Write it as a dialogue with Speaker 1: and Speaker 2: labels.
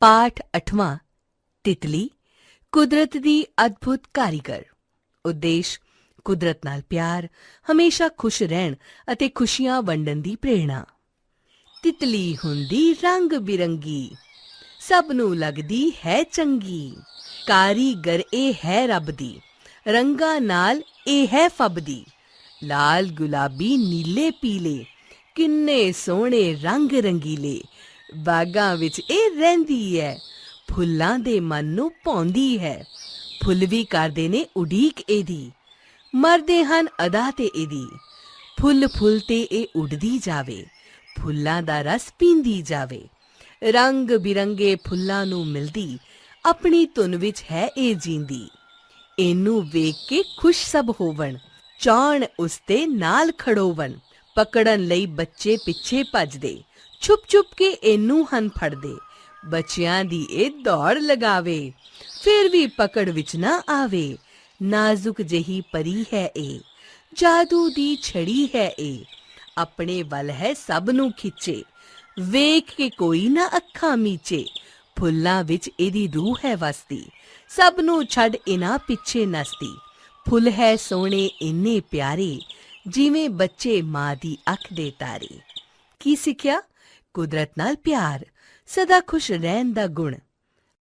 Speaker 1: ਪਾਠ 8ਵਾਂ ਤਿਤਲੀ, ਕੁਦਰਤ ਦੀ ਅਦਭੁਤ ਕਾਰੀਗਰ। ਉਦੇਸ਼, ਕੁਦਰਤ ਨਾਲ ਪਿਆਰ, ਹਮੇਸ਼ਾ ਖੁਸ਼ ਰਹਿਣ ਅਤੇ ਖੁਸ਼ੀਆਂ ਵੰਡਣ ਦੀ ਪ੍ਰੇਰਣਾ। ਤਿਤਲੀ ਹੁੰਦੀ ਰੰਗ ਬਿਰੰਗੀ ਸਭ ਨੂੰ ਲੱਗਦੀ ਹੈ ਚੰਗੀ। ਕਾਰੀਗਰ ਇਹ ਹੈ ਰੱਬ ਦੀ, ਰੰਗਾਂ ਨਾਲ ਇਹ ਹੈ ਫੱਬਦੀ ਲਾਲ ਗੁਲਾਬੀ, ਨੀਲੇ, ਪੀਲੇ, ਕਿੰਨੇ ਸੋਹਣੇ ਰੰਗ ਰੰਗੀਲੇ ਬਾਗਾਂ ਵਿੱਚ ਇਹ ਰਹਿੰਦੀ ਹੈ। ਫੁੱਲਾਂ ਦੇ ਮਨ ਨੂੰ ਪਾਉਂਦੀ ਹੈ। ਫੁੱਲ ਵੀ ਕਰਦੇ ਨੇ ਉਡੀਕ ਇਹਦੀ। ਮਰਦੇ ਹਨ ਅਦਾ ਤੇ ਇਹਦੀ। ਫੁੱਲ ਫੁੱਲ ਤੇ ਇਹ ਉੱਡਦੀ ਜਾਵੇ। ਫੁੱਲਾਂ ਦਾ ਰਸ ਪੀਂਦੀ ਜਾਵੇ। ਰੰਗ ਬਿਰੰਗੇ ਫੁੱਲਾਂ ਨੂੰ ਮਿਲਦੀ। ਆਪਣੀ ਧੁਨ ਵਿੱਚ ਹੈ ਇਹ ਜੀਂਦੀ। ਇਹਨੂੰ ਵੇਖ ਕੇ ਖੁਸ਼ ਸਭ ਹੋਵਣ। ਚਾਣ ਉਸ ਤੇ ਨਾਲ ਖੜੋਵਣ। ਪਕੜਨ ਲਈ ਬੱਚੇ ਪਿੱਛੇ ਭੱਜਦੇ, ਛੁਪ ਛੁਪ ਕੇ ਇਹਨੂੰ ਹਨ ਫੜਦੇ ਬੱਚਿਆਂ ਦੀ ਇਹ ਦੌੜ ਲਗਾਵੇ, ਫਿਰ ਵੀ ਪਕੜ ਵਿੱਚ ਨਾ ਆਵੇ। ਨਾਜ਼ੁਕ ਜਹੀ ਪਰੀ ਹੈ ਇਹ, ਜਾਦੂ ਦੀ ਛੜੀ ਹੈ ਇਹ। ਆਪਣੇ ਵੱਲ ਹੈ ਸਭ ਨੂੰ ਖਿੱਚੇ, ਵੇਖ ਕੇ ਕੋਈ ਨਾ ਅੱਖਾਂ ਮੀਚੇ। ਫੁੱਲਾਂ ਵਿੱਚ ਇਹਦੀ ਰੂਹ ਹੈ ਵਸਦੀ, ਸਭ ਨੂੰ ਛੱਡ ਇਨਾ ਪਿੱਛੇ ਨਸਦੀ। ਫੁੱਲ ਹੈ ਸੋਹਣੇ, ਇੰਨੇ ਪਿਆਰੇ ਜਿਵੇਂ ਬੱਚੇ ਮਾਂ ਦੀ ਅੱਖ ਦੇ ਤਾਰੇ। ਕੀ ਸਿੱਖਿਆ? ਕੁਦਰਤ ਨਾਲ ਪਿਆਰ, ਸਦਾ ਖੁਸ਼ ਰਹਿਣ ਦਾ ਗੁਣ।